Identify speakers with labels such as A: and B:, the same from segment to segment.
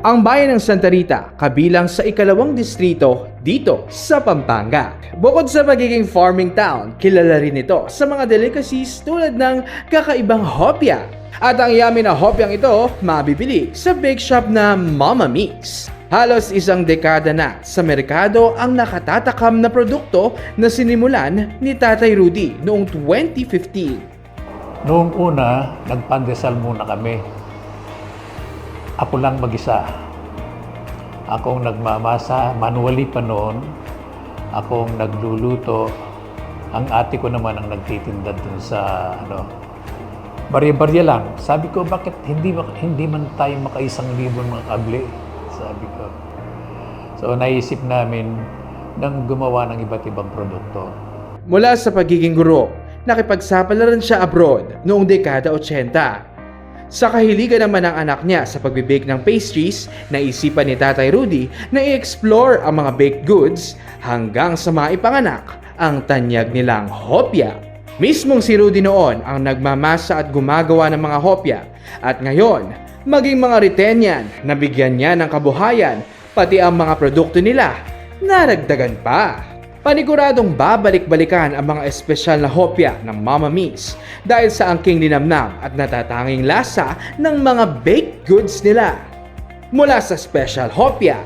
A: Ang bayan ng Santa Rita kabilang sa ikalawang distrito dito sa Pampanga. Bukod sa pagiging farming town, kilala rin ito sa mga delicacies tulad ng kakaibang hopya. At ang yummy na hopyang ito, mabibili sa bake shop na Mama Mix. Halos isang dekada na sa merkado ang nakatatakam na produkto na sinimulan ni Tatay Rudy noong 2015.
B: Noong una, nagpandesal muna kami. Ako lang mag-isa. Akong nagmamasa, manually pa noon. Akong nagluluto. Ang ate ko naman ang nagtitinda dun sa ano, barya-barya lang. Sabi ko, bakit hindi hindi man tayo makaisang libo mga kable? Sabi ko. So naisip namin nang gumawa ng iba't ibang produkto.
A: Mula sa pagiging guro, nakipagsapalaran siya abroad noong dekada 80. Sa kahiligan naman ng anak niya sa pagbibake ng pastries, naisipan ni Tatay Rudy na i-explore ang mga baked goods hanggang sa maipanganak ang tanyag nilang hopya. Mismong si Rudy noon ang nagmamasa at gumagawa ng mga hopya at ngayon, maging mga Ritenyan na bigyan niya ng kabuhayan pati ang mga produkto nila naragdagan pa. Paniguradong babalik-balikan ang mga espesyal na hopya ng Mama Mi's dahil sa angking linamnam at natatanging lasa ng mga baked goods nila. Mula sa special hopya,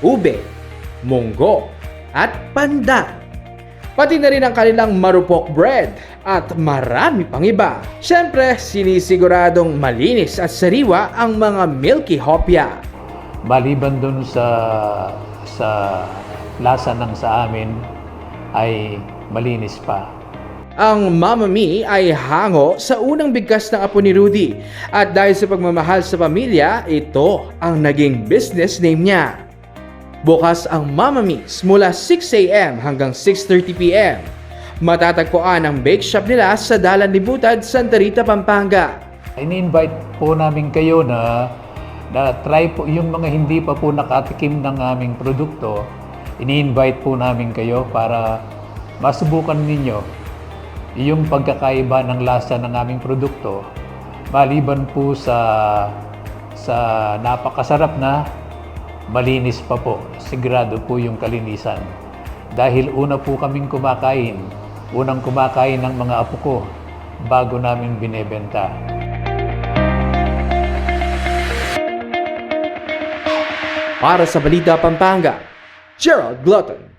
A: ube, munggo, at pandan. Pati na rin ang kanilang marupok bread at marami pang iba. Siyempre, sinisiguradong malinis at sariwa ang mga milky hopya.
B: Maliban dun sa sa lasa ng sa amin ay malinis pa.
A: Ang Mama Mi ay hango sa unang bigkas ng apo ni Rudy at dahil sa pagmamahal sa pamilya, ito ang naging business name niya. Bukas ang Mama Mi's mula 6am hanggang 6.30pm. Matatagpuan ang bake shop nila sa Dalan Libutad, Santa Rita, Pampanga.
B: Ini-invite po namin kayo na na try po yung mga hindi pa po nakatikim ng aming produkto. Ini-invite po namin kayo para masubukan ninyo yung pagkakaiba ng lasa ng aming produkto. Maliban po sa sa napakasarap na malinis pa po. Sigurado po yung kalinisan. Dahil una po kaming kumakain, unang kumakain ng mga apo ko bago namin binebenta.
A: Para sa Balita Pampanga, Gerald Glutton.